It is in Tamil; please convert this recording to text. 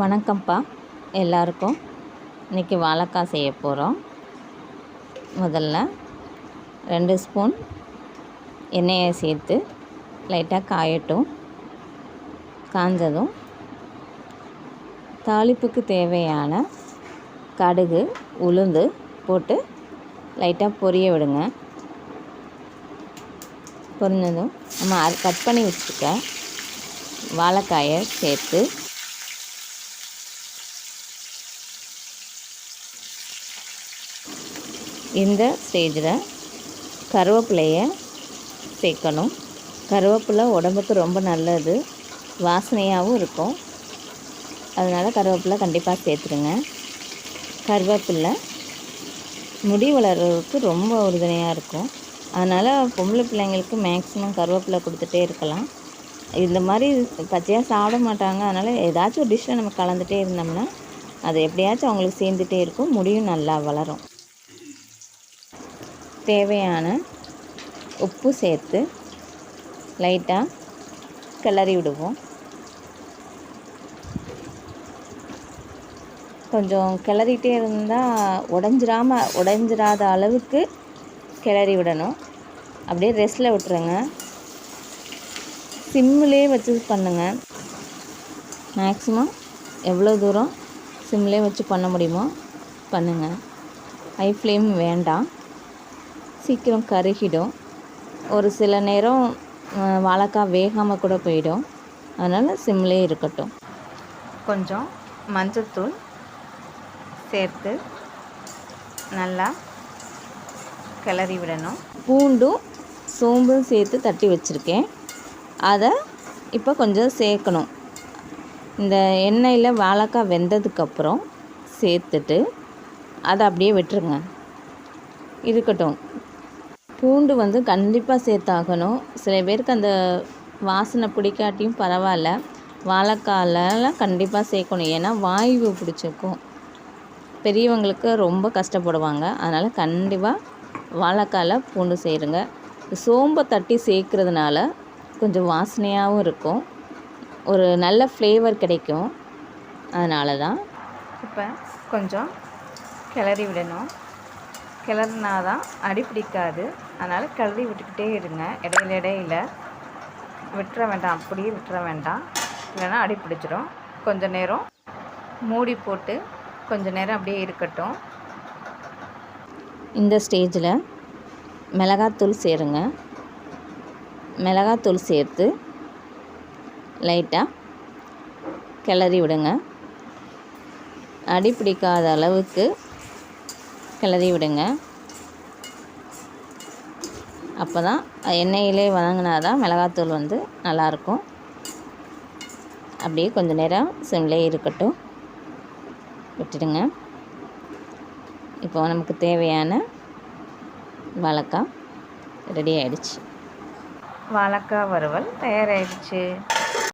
வணக்கம்ப்பா. எல்லாருக்கும் இன்றைக்கி வாழைக்காய் செய்ய போகிறோம் முதல்ல ரெண்டு ஸ்பூன் எண்ணெயை சேர்த்து லைட்டாக காயட்டும். காஞ்சதும் தாளிப்புக்கு தேவையான கடுகு உளுந்து போட்டு லைட்டாக பொரிய விடுங்க. பொரிஞ்சதும் நம்ம அது கட் பண்ணி வச்சுருக்க வாழைக்காயை சேர்த்து இந்த ஸ்டேஜில் கருவேப்பிலையை சேர்க்கணும். கருவேப்பிலை உடம்புக்கு ரொம்ப நல்லது. வாசனையாகவும் இருக்கும். அதனால் கருவேப்பிலை கண்டிப்பாக சேர்த்துருங்க. கருவேப்பிலை முடி வளர்கிறதுக்கு ரொம்ப உறுதுணையாக இருக்கும். அதனால் பொம்பளை பிள்ளைங்களுக்கு மேக்ஸிமம் கருவேப்பிலை கொடுத்துட்டே இருக்கலாம். இந்த மாதிரி பச்சையாக சாப்பிட மாட்டாங்க. அதனால் ஏதாச்சும் ஒரு டிஷ்ஷில் நம்ம கலந்துகிட்டே இருந்தோம்னா அது எப்படியாச்சும் அவங்களுக்கு சேர்ந்துட்டே இருக்கும். முடியும் நல்லா வளரும். தேவையான உப்பு சேர்த்து லைட்டாக கிளறி விடுவோம். கொஞ்சம் கிளறிட்டே இருந்தால் உடஞ்சிராம உடஞ்சிராத அளவுக்கு கிளறி விடணும். அப்படியே ரெஸ்ட்டில் விட்டுருங்க. சிம்மிலே வச்சு பண்ணுங்கள் மேக்ஸிமம் எவ்வளோ தூரம் சிம்மிலே வச்சு பண்ண முடியுமோ பண்ணுங்கள் ஹை ஃப்ளேம் வேண்டாம். சீக்கிரம் கருகிடும். ஒரு சில நேரம் வாழைக்காய் வேகாமல் கூட போயிடும். அதனால் சிம்லே இருக்கட்டும். கொஞ்சம் மஞ்சத்தூள் சேர்த்து நல்லா கிளறி விடணும். பூண்டும் சோம்பும் சேர்த்து தட்டி வச்சுருக்கேன். அதை இப்போ கொஞ்சம் சேர்க்கணும். இந்த எண்ணெயில் வாழைக்காய் வெந்ததுக்கப்புறம் சேர்த்துட்டு அதை அப்படியே விட்டுருங்க. இருக்கட்டும். பூண்டு வந்து கண்டிப்பாக சேர்த்தாகணும். சில பேருக்கு அந்த வாசனை பிடிக்காட்டியும் பரவாயில்ல. வாழைக்காலெல்லாம் கண்டிப்பாக சேர்க்கணும். ஏன்னா வாய்வு பிடிச்சிருக்கும். பெரியவங்களுக்கு ரொம்ப கஷ்டப்படுவாங்க. அதனால் கண்டிப்பாக வாழைக்கால பூண்டு சேருங்க சோம்பை தட்டி சேர்க்குறதுனால கொஞ்சம் வாசனையாகவும் இருக்கும். ஒரு நல்ல ஃப்ளேவர் கிடைக்கும். அதனால தான் இப்போ கொஞ்சம் கிளறி விடணும். கிளறினா தான் அடி பிடிக்காது. அதனால் கிளறி விட்டுக்கிட்டே இருங்க. இடையில இடையில. விட்டுற வேண்டாம். அப்படியே விட்டுற வேண்டாம். இல்லைன்னா அடி பிடிச்சிரும். கொஞ்ச நேரம் மூடி போட்டு கொஞ்சம் நேரம் அப்படியே இருக்கட்டும். இந்த ஸ்டேஜில் மிளகாத்தூள் சேருங்க. மிளகாத்தூள் சேர்த்து லைட்டாக கிளறி விடுங்க. அடி பிடிக்காத அளவுக்கு கிளறி விடுங்க. அப்போ தான் எண்ணெயிலே வதங்கினா தான் மிளகாத்தூள் வந்து நல்லாயிருக்கும். அப்படியே கொஞ்சம் நேரம் சிம்லேயே இருக்கட்டும். விட்டுடுங்க. இப்போ நமக்கு தேவையான வாழைக்காய் ரெடி ஆகிடுச்சு வாழைக்காய் வறுவல் தயாராகிடுச்சு